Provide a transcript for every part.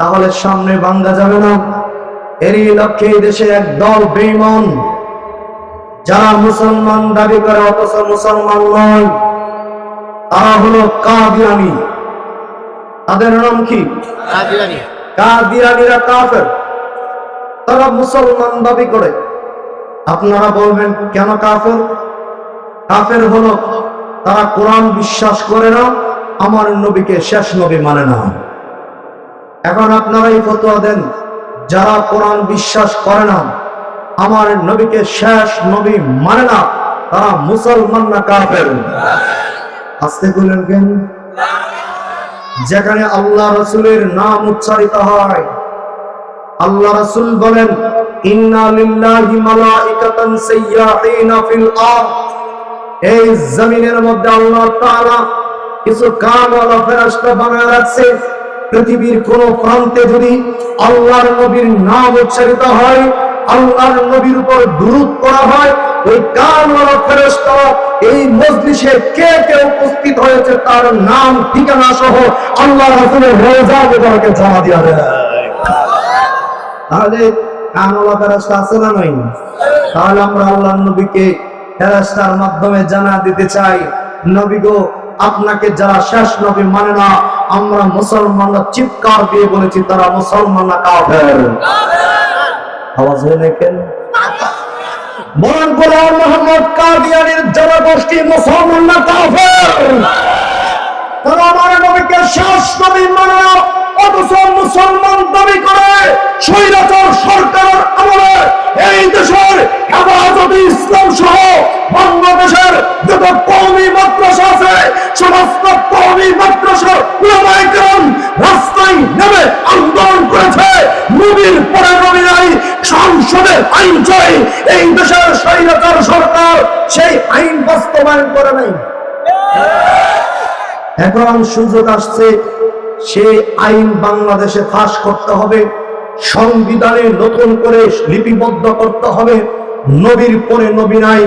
তাহলে সামনে ভাঙ্গা যাবে না। এরই লক্ষ্যে এই দেশে এক দল বেঈমান যারা মুসলমান দাবি করে অথচ মুসলমান নয়। তারা হলো কাদিয়ানি তাদের নাম কি? কাদিয়ানি কাদিয়ানিরা কাফের। তারা মুসলমান দাবি করে। আপনারা বলবেন কেন কাফের? কাফের হলো তারা কোরআন বিশ্বাস করে না আমার নবীকে শেষ নবী মানে না। এখন আপনারা এই ফতোয়া দেন, যারা কোরআন বিশ্বাস করে না, আমার নবীকে শেষ নবী মানে না, তারা মুসলমান না কাফের। আসতে বললেন কেন? যেখানে আল্লাহ রসুলের নাম উচ্চারিত হয়, আল্লাহ রসুল বলেন এই জমিনের মধ্যে আল্লাহ তাআলা কিছু কামওয়ালা ফেরেশতা বানায় রাখছে। পৃথিবীর কোন প্রান্তে যদি আল্লাহর নবীর নাম উচ্চারিত হয়, আল্লাহর নবীর উপর দুরূদ করা হয়, ওই ফেরেশতা, এই মজলিসে কে কে উপস্থিত হয়েছে তার নাম, ঠিকানা সহ আল্লাহ রাসূলের জমা দিয়া দেয়। তাহলে কানওয়ালা ফেরেশতা আছে না নাই? তাহলে আমরা আল্লাহ নবীকে ফেরেশতার মাধ্যমে জানা দিতে চাই। নবী গো, আপনাকে যারা শেষ নবী মানে না আমরা মুসলমানরা চিৎকার দিয়ে বলেছি, তারা মুসলমানরা কাফের? আওয়াজ হয় না জনগোষ্ঠী তারা মানে মুসলমান করে, স্বৈরাচার সরকার আমলে এই দেশের হেফাজতে ইসলাম সহ বাংলাদেশের যত কওমি মাদ্রাসা আছে, সমস্ত কওমি মাদ্রাসা উলামায়ে রাস্তায় নেমে আন্দোলন করেছে। নবীর পরে নবী নাই, সংসদে আইন চাই এই দেশের স্বৈরাচার সরকার সেই আইন বাস্তবায়ন করে নাই। এখন সুযোগ আসছে, সেই আইন বাংলাদেশে ফাঁস করতে হবে। সংবিধানে নতুন করে লিপিবদ্ধ করতে হবে। নবীর পরে নবী নাই,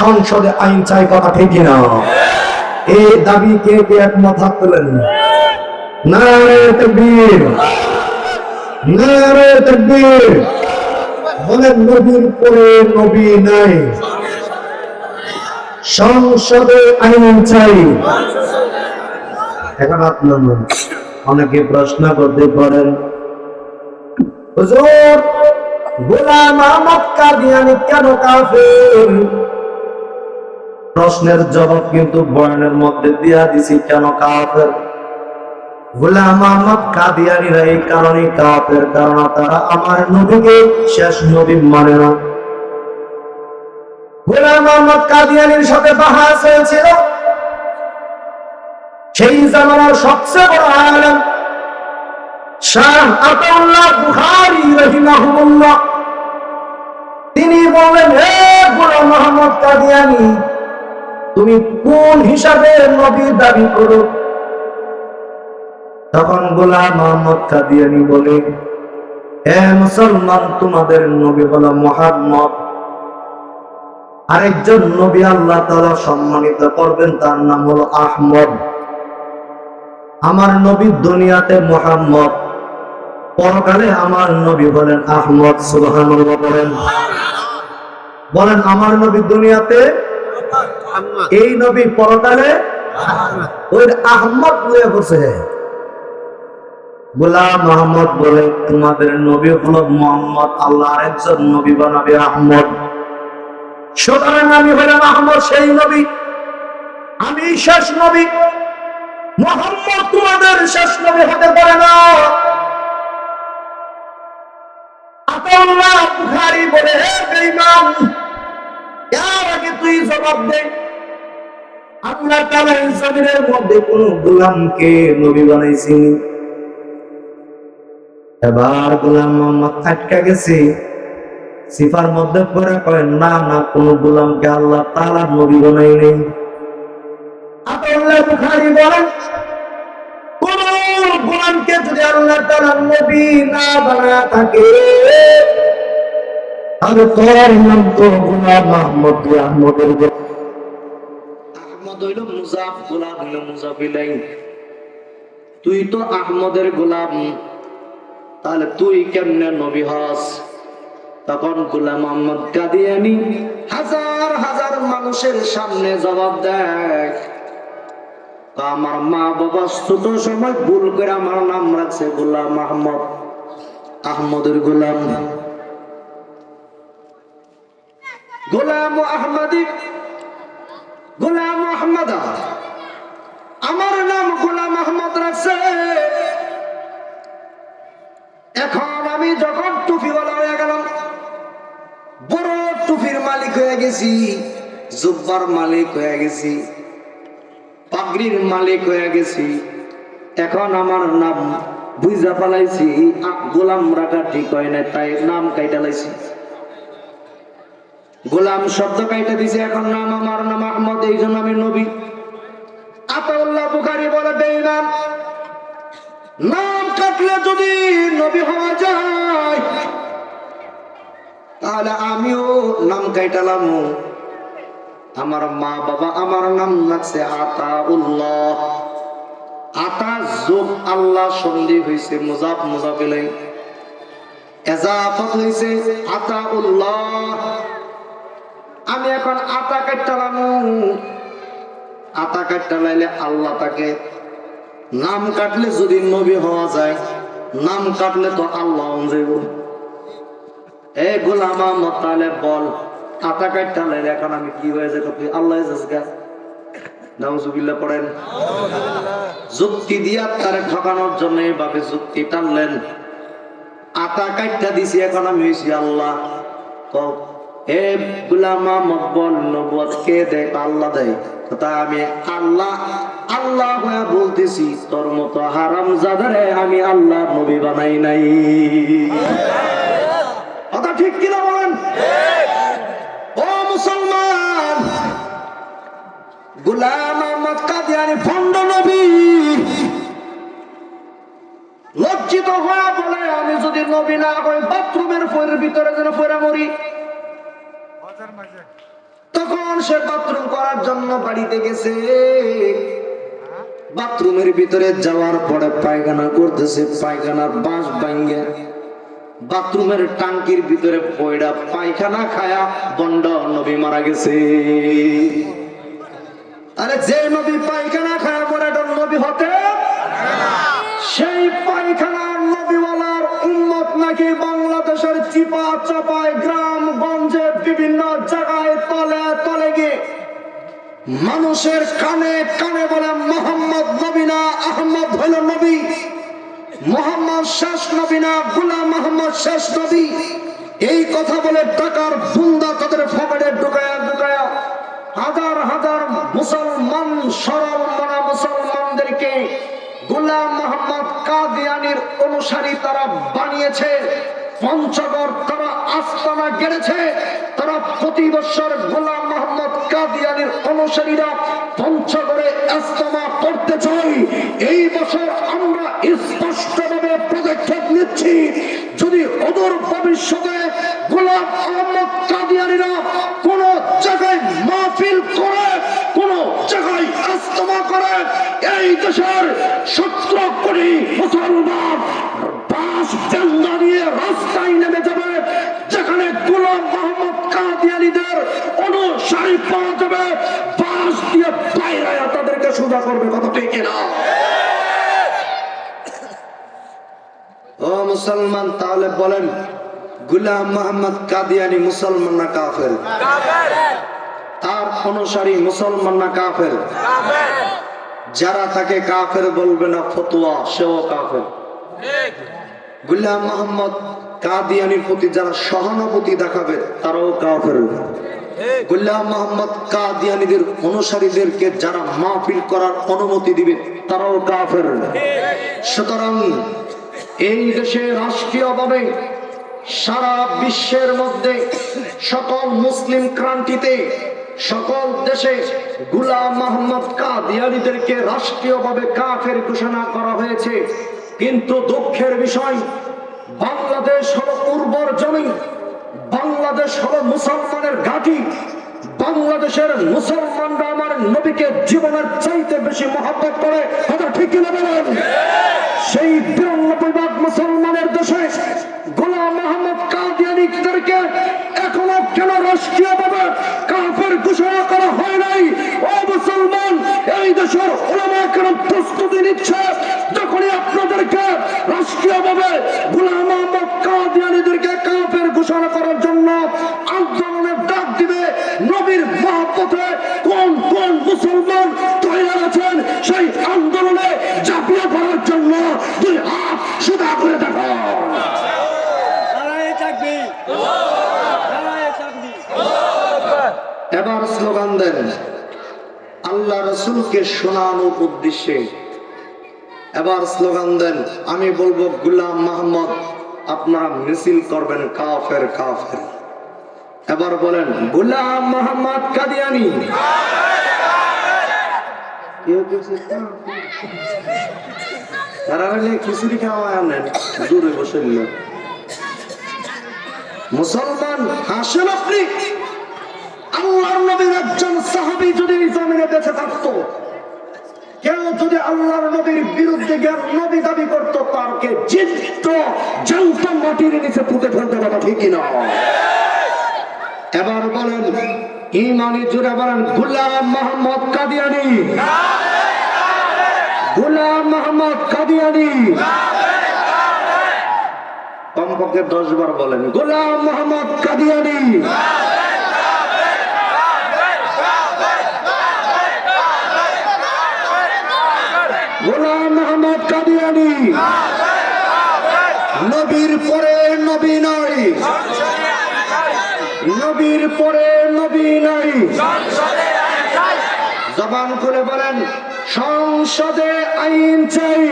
সংসদে আইন চাই কথা ঠিক না এই দাবি কে কে একমত হাত বলেন, নবীর পরে নবী নাই। সংসদে আইন চাই। অনেকে প্রশ্ন করতে পারেন হুজুর, গোলাম আহমদ কাদিয়ানি কেন কাফের? প্রশ্নের জবাব কিন্তু বয়ানের মধ্যে দিয়া দিছি, কেন কাফের? গোলাম আহমদ কাদিয়ানিরা এই কারণে কাফের কারণ তারা আমার নবীকে শেষ নবী মানে না। গোলাম আহমদ কাদিয়ানির সাথে বাহাস হয়েছিল। সেই জামানার সবচেয়ে বড় আলেম তিনি বললেন হে গোলাম মোহাম্মদ কাদিয়ানি, তুমি কোন হিসাবে নবী দাবি করো? তখন গোলাম মোহাম্মদ কাদিয়ানি বলে হে মুসলমান, তোমাদের নবী হলো মোহাম্মদ। আরেকজন নবী আল্লাহ তাআলা সম্মানিত করবেন, তার নাম হলো আহমদ। আমার নবী দুনিয়াতে মোহাম্মদ পরকালে আমার নবী বলেন, আহমদ, সুবহানাল্লাহ বলেন। বলেন, আমার নবী দুনিয়াতে এই নবী পরকালে ওই আহমদ লয়ে বসে গোলাম মোহাম্মদ বলে, তোমাদের নবী হলো মোহাম্মদ আল্লাহ একজন নবী বানাবে আহমদ। সুতরাং আমি হলাম আহমদ, সেই নবী। আমি শেষ নবী। মোহাম্মদ তোমাদের শেষ নবী হতে পারে না। বুখারী বলে আগে তুই জবাব দে। আল্লাহ মধ্যে কোন গোলামকে নবী এবার গোলাম মোহাম্মদ গেছে। সিফার মধ্যে পড়ে কয়, না না, কোন গোলামকে আল্লাহ তাআলা নবী বানাইলেন আতাউল্লাহ বুখারী বলেন গোলামকে যদি আল্লাহ তাআলা নবী না বানায় থাকে, তাহলে তোর নাম তো গোলাম আহমদ আহমদের আহমদ হইল মুজাফ, গোলাম হইল মুজাফ ইলাইহি। তুই তো আহমদের গোলাম, তাহলে তুই কেমনে নবী হস তখন গুলাম মোহাম্মদ কাদিয়ানি হাজার হাজার মানুষের সামনে জবাব দেয় তো আমার মা বাবা ছোট সময় ভুল করে আমার নাম রাখছে গোলাম আহমদ। আহমদের গোলাম। গোলাম আহমদি। গোলাম আহমদ। আমার নাম গোলাম আহমদ রাখছে। এখন আমি যখন টুপিওয়ালা হয়ে গেলাম, বড় টুপির মালিক হয়ে গেছি, জুব্বার মালিক হয়ে গেছি। পাগড়ির মালিক হয়ে গেছি। এখন আমার নাম বুঝা পালাইছি, গোলাম রাখা ঠিক হয় না তাই নাম কাইটা লাইছি। গোলাম শব্দ কাইটা দিছে, এখন নাম আমার নাম আহমদ, এই জন্য আমি নবী। আতাউল্লাহ বুখারি বলে, বেঈমান, নাম কাটলে যদি নবী হওয়া যায়, তাহলে আমিও নাম কাইটালাম। আমার মা বাবা আমার নাম লাগছে আতা উল্লাহ আতা যোগ আল্লাহ সন্ধি হয়েছে মুজাফ মুজাফিলাই। এজাফত হয়েছে আতা উল্লাহ আমি এখন আতা কাটতালাম আতা কাটতে লাইলে আল্লাহ তাকে নাম কাটলে যদি নবী হওয়া যায়, নাম কাটলে তো আল্লাহ যাইব। এ গোলাম তাহলে বল আতা কাটতে লাইলে এখন আমি কি হয়েছে তুই আল্লাহ গা। নাউজুবিল্লাহ পড়েন। যুক্তি দিয়া তারে ঠকানোর জন্য এইভাবে যুক্তি টানলেন। আতা কাটটা দিছি, এখন আমি হয়েছি আল্লাহ। তো এ গুলাম আহমদ বল নবুয়ত কে দেয় আল্লাহ দেয়? তা আমি আল্লাহ আল্লাহ হয়ে বলতেছি, তোর মতো হারাম জাদারে আমি আল্লাহ নবী বানাই নাই। কথা ঠিক কিনা বলেন? মুসলমান। গুলাম আহমদ কাদিয়ানি ভণ্ড নবী। লজ্জিত হয়ে বলে আমি যদি নবী না হই বাথরুমের ফয়ের ভিতরে যেন ফেরা মরি। তখন সে বাথরুম করার জন্য বাড়িতে গেছে। বাথরুমের ভিতরে যাওয়ার পরে পায়খানা করতেছে পায়খানার বাঁশ ভাঙ্গে। বাথরুমের টাঙ্কির ভিতরে পয়ডা পায়খানা খায়া বন্ড নবী মারা গেছে। আরে যে নবী পায়খানা খায়া এটা নবী হতে সেই পায়খানার নবীওয়ালার উন্মত নাকি বাংলাদেশের চিপা চাপায় গ্রাম গঞ্জে বিভিন্ন জায়গায় তলে তলে গিয়ে মানুষের কানে কানে বলে মোহাম্মদ নবীনা আহমদ হইল নবী। মোহাম্মদ শেষ নবী না, গুলাম মোহাম্মদ শেষ নবী। এই কথা বলে টাকার বুন্দা তাদের ফকেটে ঢুকায়া ঢুকায়া হাজার হাজার মুসলমান, সরল মনা মুসলমানদেরকে গুলাম মোহাম্মদ কাদিয়ানির অনুসারী তারা বানিয়েছে, পঞ্চগড় তারা আস্তানা গেড়েছে। তারা প্রতি বছর গোলাম মোহাম্মদ কাদিয়ানির অনুসারীরা পঞ্চগড়ে আস্তানা করতে চাই। এই বছর আমরা স্পষ্টভাবে পদক্ষেপ নিচ্ছি। যদি অদূর ভবিষ্যতে গোলাম আহমদ কাদিয়ানিরা কোন জায়গায় মাহফিল করে, কোন জায়গায় আস্তমা করে, এই দেশের সতেরো কোটি মুসলমান বাস ডান্ডা নিয়ে রাস্তায় নেমে যাবে যেখানে গোলাম মোহাম্মদ কাদিয়ানিদের অনুসারী পাওয়া যাবে বাস দিয়ে বাইরে তাদেরকে সোজা করবে কথা ঠিক না ও মুসলমান, তাহলে বলেন, গুলাম মোহাম্মদ কাদিয়ানি মুসলমান না কাফের? তার অনুসারী মুসলমান না কাফের? যারা তাকে কাফের বলবে না, ফতুয়া, সেও কাফের। গুলাম মোহাম্মদ কাদিয়ানির প্রতি যারা সহানুভূতি দেখাবে, তারাও কাফের। গুলাম মোহাম্মদ কাদিয়ানিদের অনুসারীদেরকে যারা মাহফিল করার অনুমতি দিবে তারাও কাফের। সুতরাং এই দেশে রাষ্ট্রীয়ভাবে সারা বিশ্বের মধ্যে সকল মুসলিম ক্রান্তিতে সকল দেশে গুলাম মোহাম্মদ কাদিয়ানিদেরকে রাষ্ট্রীয়ভাবে কাফের ঘোষণা করা হয়েছে। কিন্তু দুঃখের বিষয়, বাংলাদেশ হলো উর্বর জমি। বাংলাদেশ হলো মুসলমানের ঘাঁটি। বাংলাদেশের মুসলমানরা আমার নবীকে জীবনের চাইতে বেশি মহাব্বত করে। কথা ঠিক কিনা বলেন? সেই বিরানব্বই ভাগ মুসলমানের দেশে গোলাম মোহাম্মদ কাদিয়ানিকদেরকে রাষ্ট্রীয়ভাবে কাফের ঘোষণা করা হয় নাই। ও এই দেশের প্রস্তুতি নিচ্ছে। আপনাদেরকে রাষ্ট্রীয়ভাবে কাফের ঘোষণা করার জন্য আন্দোলনের ডাক দিবে নবীর মহাপথে কোন কোন মুসলমান তৈরি আছেন সেই আন্দোলনে ঝাঁপিয়ে পড়ার জন্য দুই হাত সুদা করে দেখো নারায়ে তাকবীর নারায়ে তাকবীর এবার দেন আল্লাহ রসুলকে শোনানোর উদ্দেশ্যে এবার স্লোগান দেন, আমি বলব, গুলাম মাহমদ, আপনারা মিছিল করবেন কাফের কাফের। এবার বলেন, গুলাম মোহাম্মদ কাদিয়ানি? তারা হলে খিচুড়ি খাওয়া আনেন দূরে বসে নিল মুসলমান, হাসেন আপনি? নবীর একজন সাহাবী যদি জমিনে বেঁচে থাকতো, কেউ যদি আল্লাহর নবীর বিরুদ্ধে নবী দাবি করতো তারকে জীবিত জ্যান্ত মাটির নিচে পুঁতে ফেলতে পারো ঠিকই না এবার বলেন, ইমানি জুড়ে বলেন, গুলাম মোহাম্মদ কাদিয়ানি। গুলাম মোহাম্মদ কাদিয়ানি। কমপক্ষে দশ বার বলেন, গোলাম মোহাম্মদ কাদিয়ানি গোলাম মোহাম্মদ কাদিয়ানি নবীর পরে নবী নাই নবীর পরে নবী নাই। জবান খুলে বলেন সংসদে আইন চাই।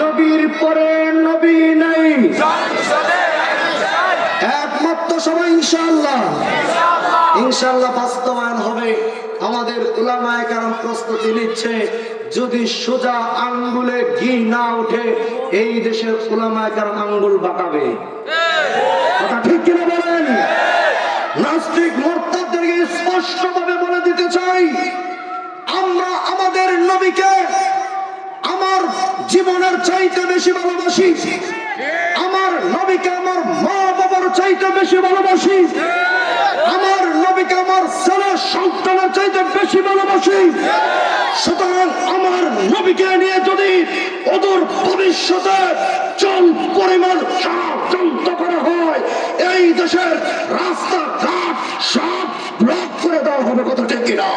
নবীর পরে নবী নাই। একমাত্র সবাই ইনশাআল্লাহ। ইনশাআল্লাহ। বাস্তবায়ন হবে। আমাদের উলামায় কারাম প্রস্তুতি নিচ্ছে যদি সোজা আঙ্গুলে ঘি না ওঠে এই দেশের উলামায় কারাম আঙ্গুল বাঁকাবে। ঠিক কিনা বলেন? নাস্তিক মোর্তাদেরকে স্পষ্টভাবে বলে দিতে চাই, আমরা আমাদের নবীকে আমার জীবনের চাইতে বেশি ভালোবাসি। আমার নবীকে আমার মা বাবার চাইতে বেশি ভালোবাসি। আমার নবীকে আমার ছেলে সন্তানের চাইতে বেশি ভালোবাসি। সুতরাং আমার নবীকে নিয়ে যদি অদূর ভবিষ্যতে চল পরিমাণ হয় এই দেশের রাস্তাঘাট সব ব্লক করে দেওয়া হবে, কথা ঠিক কিনা?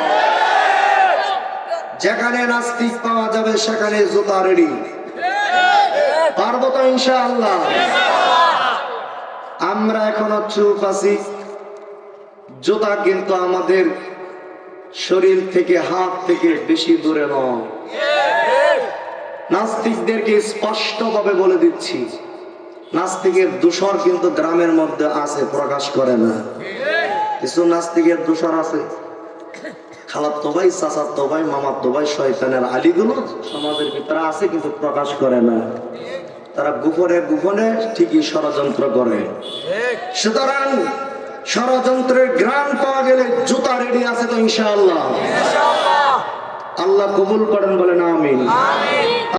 যেখানে নাস্তিক পাওয়া যাবে, সেখানে জুতা রেডি পারব তো ইনশাআল্লাহ। আমরা এখনও চুপ আছি। জুতা কিন্তু আমাদের শরীর থেকে, হাত থেকে বেশি দূরে নয়। নাস্তিকদেরকে স্পষ্টভাবে বলে দিচ্ছি নাস্তিকের দূষর কিন্তু গ্রামের মধ্যে আছে প্রকাশ করে না। কিছু নাস্তিকের দূষর আছে? খালার তো ভাই চাচার তো ভাই মামার তো ভাই শয়তানের আলিগুলো সমাজের ভিতরে আছে কিন্তু প্রকাশ করে না। তারা গোপনে গোপনে ঠিকই ষড়যন্ত্র করে। সুতরাং ষড়যন্ত্রের গ্রাম পাওয়া গেলে জুতা রেডি আছে তো ইনশাআল্লাহ। আল্লাহ কবুল করেন বলেন আমিন।